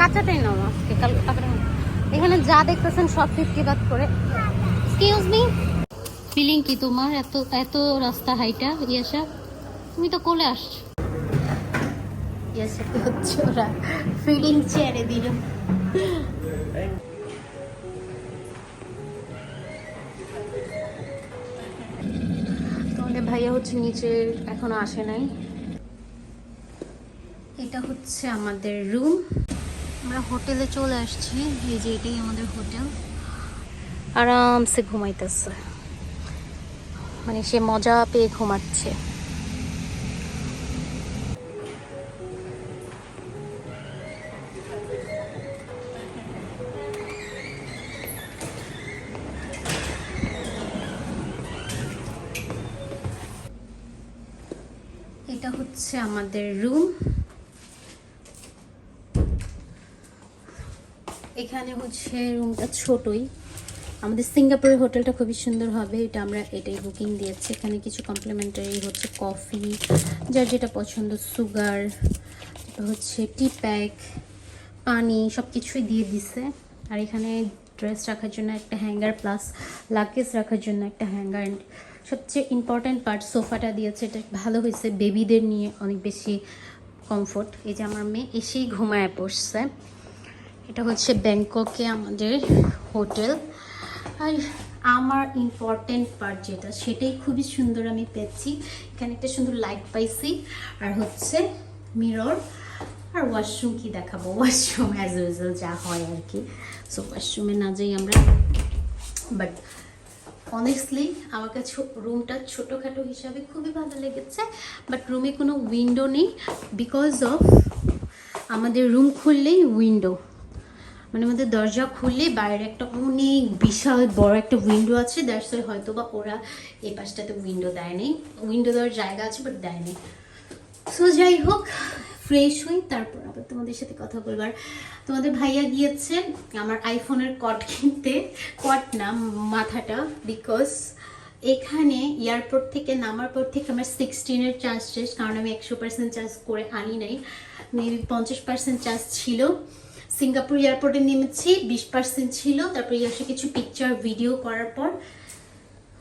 কাঁচাটাই নাও আজকে কাল তারপরে এখানে যা দেখতেছেন সব ফিফটি বাদ করে। এক্সকিউজ মি ফিলিং কি তোমার? এত এত রাস্তা হাইটা, ইয়াসা? তুমি তো কোলে আসছো। ইয়াসা কি হচ্ছে ওরা? ফিলিং ছেড়ে দিল। ভাইয়া হচ্ছে নিচে, এখনও আসে নাই। এটা হচ্ছে আমাদের রুম আমরা হোটেলে চলে আসছি। এই যে এটাই আমাদের হোটেল আরামসে ঘুমাইতেছে। মানে সে মজা পেয়ে ঘুমাচ্ছে। এটা হচ্ছে আমাদের রুম এখানে হচ্ছে রুমটা ছোটই। আমাদের সিঙ্গাপুরের হোটেলটা খুবই সুন্দর হবে, এটা আমরা এটাই বুকিং দিয়েছি। এখানে কিছু কমপ্লিমেন্টারি হচ্ছে কফি যার যেটা পছন্দ সুগার হচ্ছে টি প্যাক পানি সব কিছুই দিয়ে দিছে। আর এখানে ড্রেস রাখার জন্য একটা হ্যাঙ্গার প্লাস লাগেজ রাখার জন্য একটা হ্যাঙ্গার সবচেয়ে ইম্পর্ট্যান্ট পার্ট সোফাটা দিয়েছে। এটা ভালো হয়েছে বেবিদের নিয়ে অনেক বেশি কমফোর্ট এই যে আমার মেয়ে এসেই ঘুমায় পড়ছে। এটা হচ্ছে ব্যাংককে আমাদের হোটেল। আর আমার ইম্পর্টেন্ট পার্ট যেটা, সেটাই খুবই সুন্দর আমি পেয়েছি। এখানে একটা সুন্দর লাইট পাইছি। আর হচ্ছে মিরর আর ওয়াশরুম কি দেখাবো? ওয়াশরুম অ্যাজ ইউজুয়াল যা হয় আর কি। সো ওয়াশরুমে না যাই আমরা। বাট অনেস্টলি আমার কাছে রুমটা ছোটোখাটো হিসাবে খুবই ভালো লেগেছে। বাট রুমে কোনো উইন্ডো নেই বিকজ অফ আমাদের রুম খুললেই উইন্ডো মানে আমাদের দরজা খুললে বাইরে একটা অনেক বিশাল বড় একটা উইন্ডো আছে দ্যাটস হয়তো বা ওরা এই পাশটাতে উইন্ডো দেয়নি। উইন্ডো দেওয়ার জায়গা আছে বাট দেয়নি। সো যাই হোক ফ্রেশ হই, তারপর আবার তোমাদের সাথে কথা বলবার। তোমাদের ভাইয়া গিয়েছে আমার আইফোনের কট কিনতে। কট না, মাথাটা বিকজ এখানে এয়ারপোর্ট থেকে নামার পর থেকে আমার সিক্সটিনের চার্জ শেষ, কারণ আমি একশো পার্সেন্ট চার্জ করে আনি নাই। মেবি পঞ্চাশ পার্সেন্ট চার্জ ছিল। সিঙ্গাপুর এয়ারপোর্টে নেমেছি, বিশ পার্সেন্ট ছিল, তারপর এসে কিছু পিকচার ভিডিও করার পর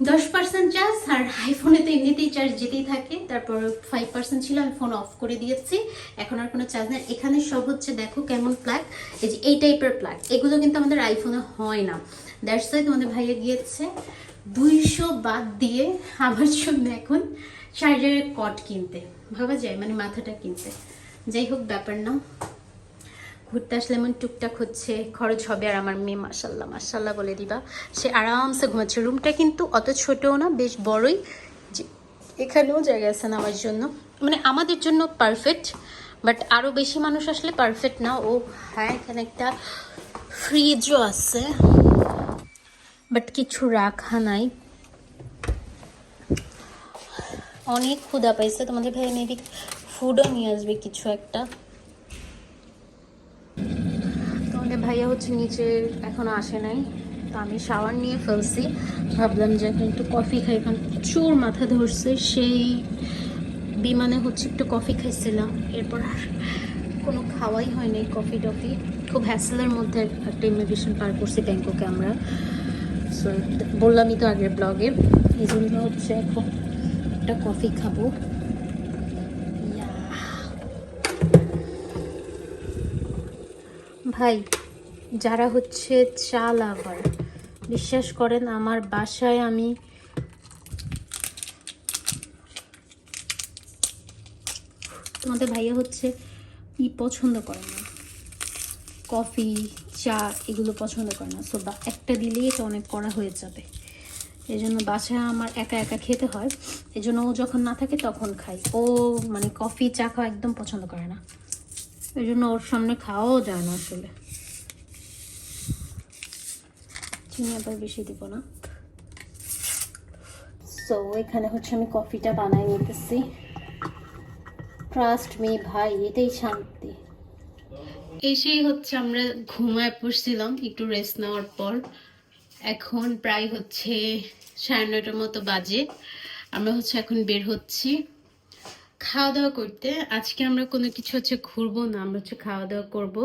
দশ পার্সেন্ট চার্জ আর আইফোনে তো এমনিতেই চার্জ যেতেই থাকে, তারপর ফাইভ পার্সেন্ট ছিল, আমি ফোন অফ করে দিয়েছি, এখন আর কোনো চার্জ নেই। এখানে সব হচ্ছে দেখো কেমন প্লাগ এই যে এই টাইপের প্লাগ এগুলো কিন্তু আমাদের আইফোনে হয় না। দ্যাটস ওয়াই তোমাদের ভাইয়া গিয়েছে, দুইশো বাদ দিয়ে আমার জন্য এখন চার্জারের কট কিনতে, ভাবা যায় মানে মাথাটা কিনতে। যাই হোক, ব্যাপার না। ঘুরতে আসলে এমন টুকটাক হচ্ছে, খরচ হবে আর আমার মেয়ে মাসাল্লাহ মাসাল্লাহ বলে দিবা। সে আরামসে ঘুমাচ্ছে। রুমটা কিন্তু অত ছোটও না, বেশ বড়ই। এখানেও জায়গা আছে না আমার জন্য। মানে আমাদের জন্য পারফেক্ট বাট আরও বেশি মানুষ আসলে পারফেক্ট না। ও হ্যাঁ এখানে একটা ফ্রিজও আছে বাট কিছু রাখা নাই। অনেক ক্ষুদা পাইছে। তোমাদের ভাই মেবি ফুডও নিয়ে আসবে কিছু একটা তোমাদের ভাইয়া হচ্ছে নিচে, এখনও আসে নাই। তো আমি শাওয়ার নিয়ে ফেলছি। ভাবলাম যে এখন একটু কফি খাই, কারণ প্রচুর মাথা ধরছে। সেই বিমানে হচ্ছে একটু কফি খাইছিলাম। এরপর আর কোনো খাওয়াই হয়নি কফি টফি। খুব হ্যাসেলের মধ্যে একটা ইমিগ্রেশন পার করছি ব্যাংককে আমরা। সো বললামই তো আগের ব্লগে এই জন্য হচ্ছে এখন একটা কফি খাব। ভাই যারা হচ্ছে চা লাভার বিশ্বাস করেন, আমার বাসায় আমি তোমাদের ভাইয়া হচ্ছে ই পছন্দ করে না। কফি, চা এগুলো পছন্দ করে না। সো একটা দিলেই এটা অনেক করা হয়ে যাবে। এই জন্য বাসায় আমার একা একা খেতে হয়। এই জন্য ও যখন না থাকে তখন খাই। ও মানে কফি, চা খাওয়া একদম পছন্দ করে না। এই জন্য ওর সামনে খাওয়াও যায় না আসলে। চিনি আবার বেশি দিব না। সো এখানে হচ্ছে আমি কফিটা বানাই নিতেছি। ট্রাস্ট মি ভাই, এটাই শান্তি। এসেই হচ্ছে আমরা ঘুমায় পড়ছিলাম, একটু রেস্ট নেওয়ার পর। এখন প্রায় হচ্ছে সাড়ে নয়টার মতো বাজে। আমরা হচ্ছে এখন বের হচ্ছি খাওয়া দাওয়া করতে। আজকে আমরা কোনো কিছু হচ্ছে ঘুরবো না, আমরা হচ্ছে খাওয়া দাওয়া করব।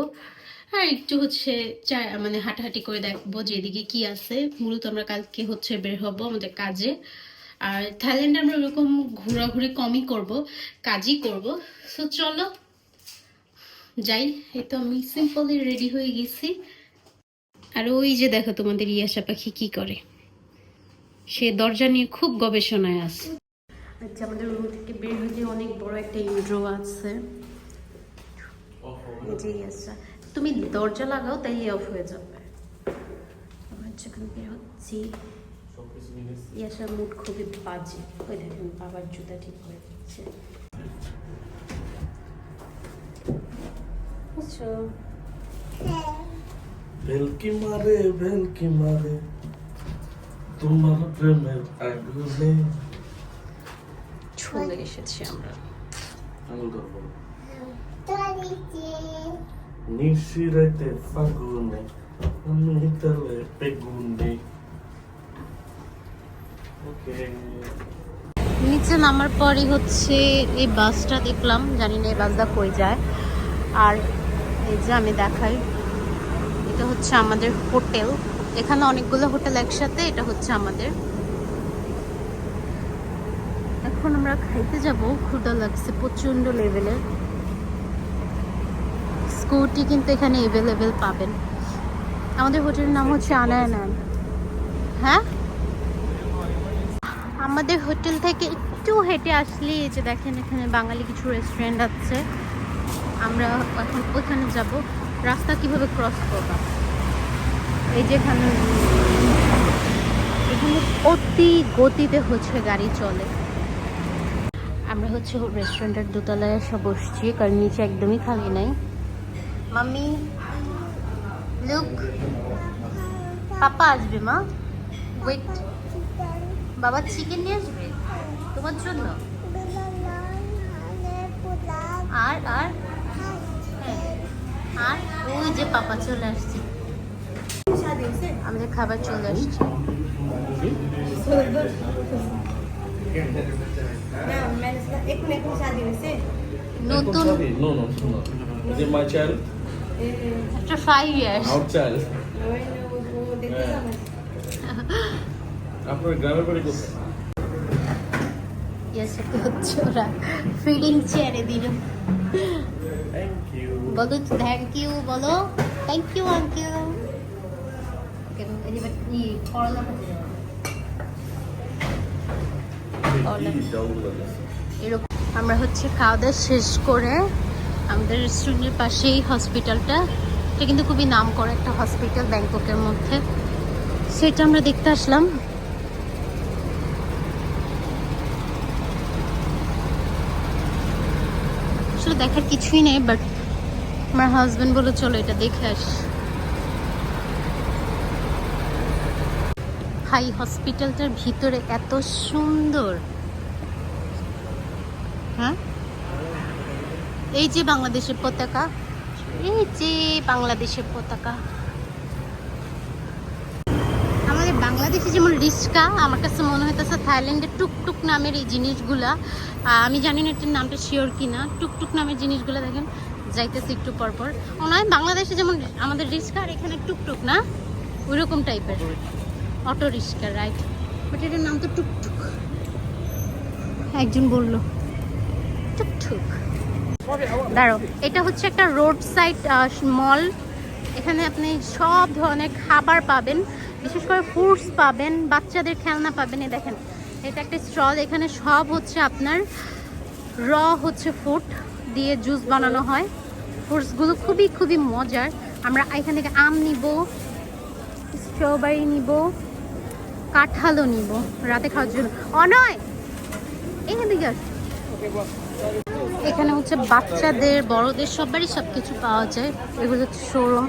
আর একটু হচ্ছে চা মানে হাঁটাহাঁটি করে দেখব যে এদিকে কি আছে। মূলত আমরা কালকে হচ্ছে বের হব আমাদের কাজে। আর থাইল্যান্ডে আমরা ওরকম ঘোরাঘুরি কমই করব কাজই করব। সো চলো যাই এই তো আমি সিম্পলি রেডি হয়ে গেছি। আর ওই যে দেখো তোমাদের ইয়াসা পাখি কি করে। সে দরজা নিয়ে খুব গবেষণায় আছে। আচ্ছা আমাদের রুম থেকে বের হয়ে অনেক বড় একটা ইন্ড্রো আছে। এই যে ইয়াসা। তুমি দরজা লাগাও তাইলে অফ হয়ে যাবে। আমরা যখন বের হচ্ছি ইয়াসার মুড খুবই বাজে। ওই দেখেন বাবার জুতা ঠিক করে দিচ্ছে। ভেলকি মারে ভেলকি মারে তোমার প্রেমের আগুনে। চলে এসেছি আমরা। আঙুল ধরবো নিশিরাইতে ফাগুনে আমি বেগুনে ওকে নিচে নামার পরই হচ্ছে এই বাসটা দেখলাম, জানি না এই বাসটা কই যায়। আর এই যে আমি দেখাই, এটা হচ্ছে আমাদের হোটেল। এখানে অনেকগুলো হোটেল একসাথে, এটা হচ্ছে আমাদের। এখন আমরা খাইতে যাব ক্ষুদা লাগছে প্রচণ্ড লেভেলের স্কুটি কিন্তু এখানে এভেলেবেল পাবেন। আমাদের হোটেলের নাম হচ্ছে আনায়নান। হ্যাঁ? আমাদের হোটেল থেকে একটু হেঁটে আসলে এই যে দেখেন এখানে বাঙালি কিছু রেস্টুরেন্ট আছে। আমরা এখন ওইখানে যাব। রাস্তা কীভাবে ক্রস করব? এই যে এখানে এখানে অতি গতিতে হচ্ছে গাড়ি চলে। আমরা হচ্ছে রেস্টুরেন্টের দোতলায় এসে বসছি কারণ নিচে একদমই খালি নাই। মাম্মি লুক পাপা আসবে মা। ওয়েট বাবা চিকেন নিয়ে আসবে তোমার জন্য। আর আর হ্যাঁ, আর ওই যে পাপা চলে আসছে। আমাদের খাবার চলে আসছে। নতুন after five years out child আপনার গ্রামের বাড়ি কোথায় ইয়েস এটা হচ্ছে ওরা ফিডিং চেয়ারে দিল থ্যাংক ইউ বলো থ্যাংক ইউ বলো থ্যাংক ইউ আঙ্কেল এরকম আমরা হচ্ছে খাওয়া দাওয়া শেষ করে আমাদের রেস্টুরেন্টের পাশেই হসপিটালটা এটা কিন্তু খুবই নাম করা একটা হসপিটাল ব্যাংককের মধ্যে। সেটা আমরা দেখতে আসলাম। আসলে দেখার কিছুই নেই বাট আমার হাজব্যান্ড বলে চলো এটা দেখে আস। হাই হসপিটালটার ভিতরে এত সুন্দর। হ্যাঁ? এই যে বাংলাদেশের পতাকা, এই যে বাংলাদেশের পতাকা। আমাদের বাংলাদেশে যেমন রিস্কা আমার কাছে মনে হইতেছে থাইল্যান্ডের টুকটুক নামের এই জিনিসগুলা। আমি জানি না এটার নামটা শিওর কিনা, টুকটুক নামের জিনিসগুলো দেখেন, যাইতেছে একটু পর পর মনে হয় বাংলাদেশে যেমন আমাদের রিস্কা আর এখানে টুকটুক না? ওইরকম টাইপের অটো রিক্সা রাইট বাট এটার নাম তো টুকটুক। একজন বলল, টুকটুক। দাঁড়ো এটা হচ্ছে একটা রোড সাইড মল এখানে আপনি সব ধরনের খাবার পাবেন, বিশেষ করে ফ্রুটস পাবেন, বাচ্চাদের খেলনা পাবেন। এই দেখেন, এটা একটা স্টল এখানে সব হচ্ছে আপনার র হচ্ছে ফুড দিয়ে জুস বানানো হয়। ফ্রুটসগুলো খুবই খুবই মজার। আমরা এখান থেকে আম নিব স্ট্রবেরি নিব, কাঁঠালও নিব, রাতে খাওয়ার জন্য। অনয়, এখান থেকে আস। এখানে হচ্ছে বাচ্চাদের বড়দের সবারই সব কিছু পাওয়া যায়। এগুলো হচ্ছে শোরুম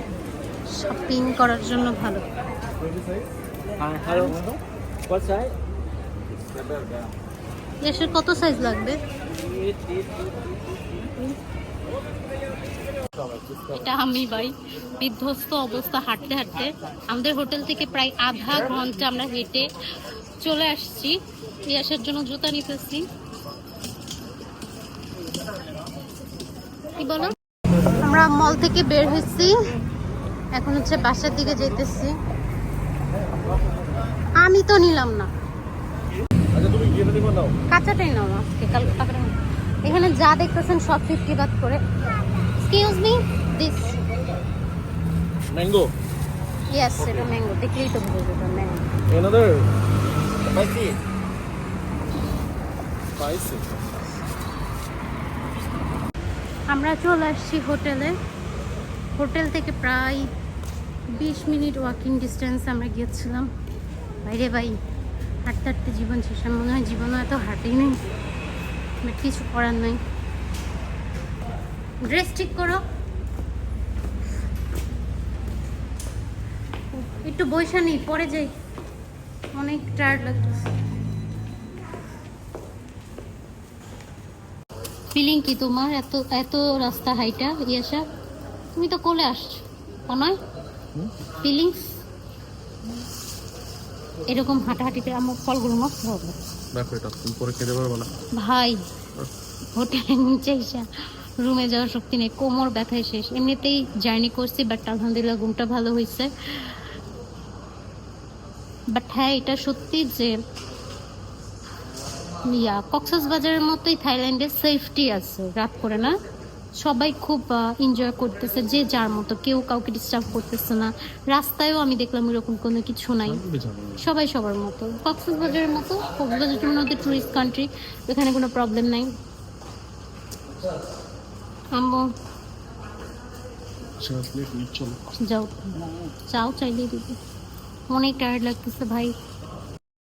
শপিং করার জন্য ভালো। size? এসের কত সাইজ লাগবে? এটা আমি ভাই বিধ্বস্ত অবস্থা হাঁটতে হাঁটতে। আমাদের হোটেল থেকে প্রায় আধা ঘণ্টা আমরা হেঁটে চলে আসছি। এই আসার জন্য জুতা নিতেছি। কি বলো? আমরা মল থেকে বের হয়েছি। এখন হচ্ছে বাসার দিকে যেতেছি আমি তো নিলাম না। আচ্ছা তুমি গিয়ে নিবা নাও কাঁচাটাই নাও আজকে কালকে টাকাটা এখানে যা দেখতেছেন সব ফিফটি বাদ করে। Excuse me this mango yes এটা ম্যাঙ্গো দেখলেই তো বুঝবে এটা ম্যাঙ্গো another? Spicy? Spicy. আমরা চলে আসছি হোটেলে। হোটেল থেকে প্রায় বিশ মিনিট ওয়াকিং ডিস্টেন্স আমরা গিয়েছিলাম। বাইরে ভাই, হাঁটতে হাঁটতে জীবন শেষ। মনে হয় জীবনও এত হাঁটেই নেই বাট কিছু করার নেই। ড্রেস ঠিক করো। একটু বৈশা নেই, পরে যাই। অনেক টায়ার্ড লাগতেছে। ফিলিং কি তোমার? এত এত রাস্তা হাইটা ইয়াসা? তুমি তো কোলে আসছো। অনয়? ফিলিংস এরকম হাঁটাহাঁটিতে আমার ফলগুলো নষ্ট হবে দেখো এটা তুমি পরে খেতে পারবে না। ভাই হোটেলের নিচে এসে রুমে যাওয়ার শক্তি নেই কোমর ব্যথায় শেষ এমনিতেই জার্নি করছি বাট আলহামদুলিল্লাহ ঘুমটা ভালো হয়েছে বাট হ্যাঁ এটা সত্যি যে ইয়া কক্সবাজারের বাজারের মতোই থাইল্যান্ডে সেফটি আছে রাত করে না। সবাই খুব এনজয় করতেছে যে যার মতো কেউ কাউকে ডিস্টার্ব করতেছে না। রাস্তায়ও আমি দেখলাম এরকম কোনো কিছু নাই। সবাই সবার মতো। কক্সবাজারের মতো কক্সবাজারের মধ্যে টুরিস্ট কান্ট্রি এখানে কোনো প্রবলেম নাই। আম্মু চলো। যাও। চাও চাইলেই দিবি। অনেক টায়ার্ড লাগতেছে ভাই।